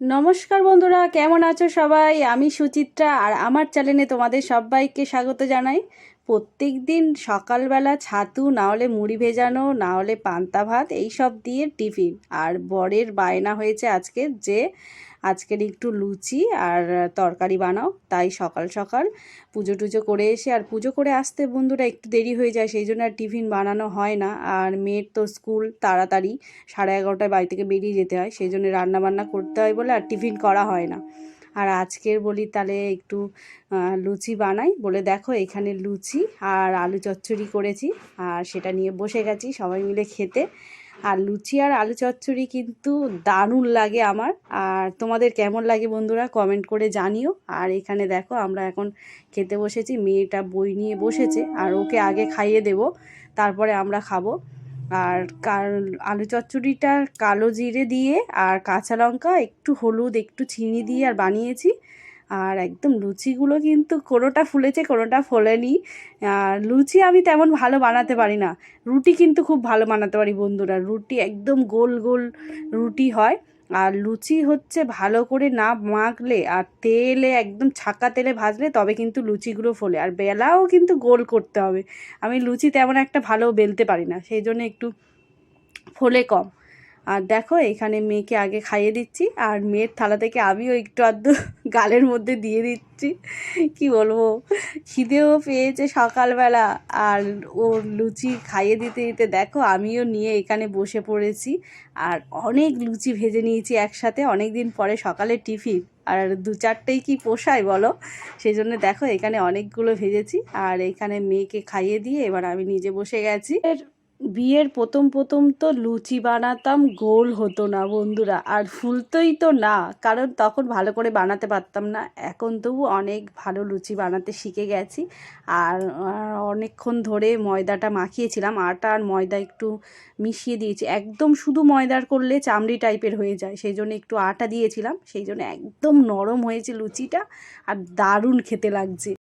নমস্কার বন্ধুরা কেমন আছো সবাই? আমি সুচিত্রা আর আমার চ্যানেলে তোমাদের সবাইকে স্বাগত জানাই। প্রত্যেক দিন সকালবেলা ছাতু না হলে মুড়ি ভেজানো না হলে পান্তা ভাত, এই সব দিয়ে টিফিন। আর বরের বায়না হয়েছে আজকে যে, আজকের একটু লুচি আর তরকারি বানাও। তাই সকাল সকাল পুজো টুজো করে এসে, আর পুজো করে আসতে বন্ধুরা একটু দেরি হয়ে যায়, সেই জন্য আর টিফিন বানানো হয় না। আর মেয়ের তো স্কুল তাড়াতাড়ি, সাড়ে এগারোটায় বাড়ি থেকে বেরিয়ে যেতে হয়, সেই জন্য রান্না বান্না করতে হয় বলে আর টিফিন করা হয় না। আর আজকের বলি তাহলে একটু লুচি বানাই। বলে দেখো এখানে লুচি আর আলু চচ্চড়ি করেছি। আর সেটা নিয়ে বসে গেছি সবাই মিলে খেতে। আর লুচি আর আলু চচ্চড়ি কিন্তু দারুণ লাগে আমার। আর তোমাদের কেমন লাগে বন্ধুরা কমেন্ট করে জানিও। আর এখানে দেখো আমরা এখন খেতে বসেছি। মেয়েটা বই নিয়ে বসেছে আর ওকে আগে খাইয়ে দেব। তারপরে আমরা খাব। আর আলু চচ্চড়িটা কালো জিরে দিয়ে আর কাঁচা লঙ্কা, একটু হলুদ, একটু চিনি দিয়ে আর বানিয়েছি। আর একদম লুচিগুলো কিন্তু কোনোটা ফুলেছে, কোনোটা ফোলেনি। আর লুচি আমি তেমন ভালো বানাতে পারি না। রুটি কিন্তু খুব ভালো বানাতে পারি বন্ধুরা। রুটি একদম গোল গোল রুটি হয়। আর লুচি হচ্ছে ভালো করে না মাখলে আর তেলে একদম ছাকা তেলে ভাজলে তবে কিন্তু লুচিগুলো ফোলে। আর বেলাও কিন্তু গোল করতে হবে। আমি লুচি তেমন একটা ভালো বেলতে পারি না, সেই জন্য একটু ফোলে কম। আর দেখো, এখানে মেয়েকে আগে খাইয়ে দিচ্ছি, আর মেয়ের থালা থেকে আমিও একটু আধটু গালের মধ্যে দিয়ে দিচ্ছি। কি বলব? খিদেও পেয়েছে সকালবেলা, আর ও লুচি খাইয়ে দিতে দিতে দেখো, আমিও নিয়ে এখানে বসে পড়েছি। আর অনেক লুচি ভেজে নিয়েছি একসাথে অনেক দিন পরে সকালে টিফিন। আর দু চারটেই কি পোষায় বলো? সেই জন্য দেখো, এখানে অনেকগুলো ভেজেছি, আর এখানে মেয়েকে খাইয়ে দিয়ে এবার আমি নিজে বসে গেছি। বিয়ের প্রথম প্রথম তো লুচি বানাতাম, গোল হতো না বন্ধুরা। আর ফুলতোই তো না, কারণ তখন ভালো করে বানাতে পারতাম না। এখন তবু অনেক ভালো লুচি বানাতে শিখে গেছি। আর অনেকক্ষণ ধরে ময়দাটা মাখিয়েছিলাম। আটা আর ময়দা একটু মিশিয়ে দিয়েছি। একদম শুধু ময়দার করলে চামড়ি টাইপের হয়ে যায়। সেই জন্য একটু আটা দিয়েছিলাম। সেই জন্য একদম নরম হয়েছে লুচিটা। আর দারুণ খেতে লাগছে।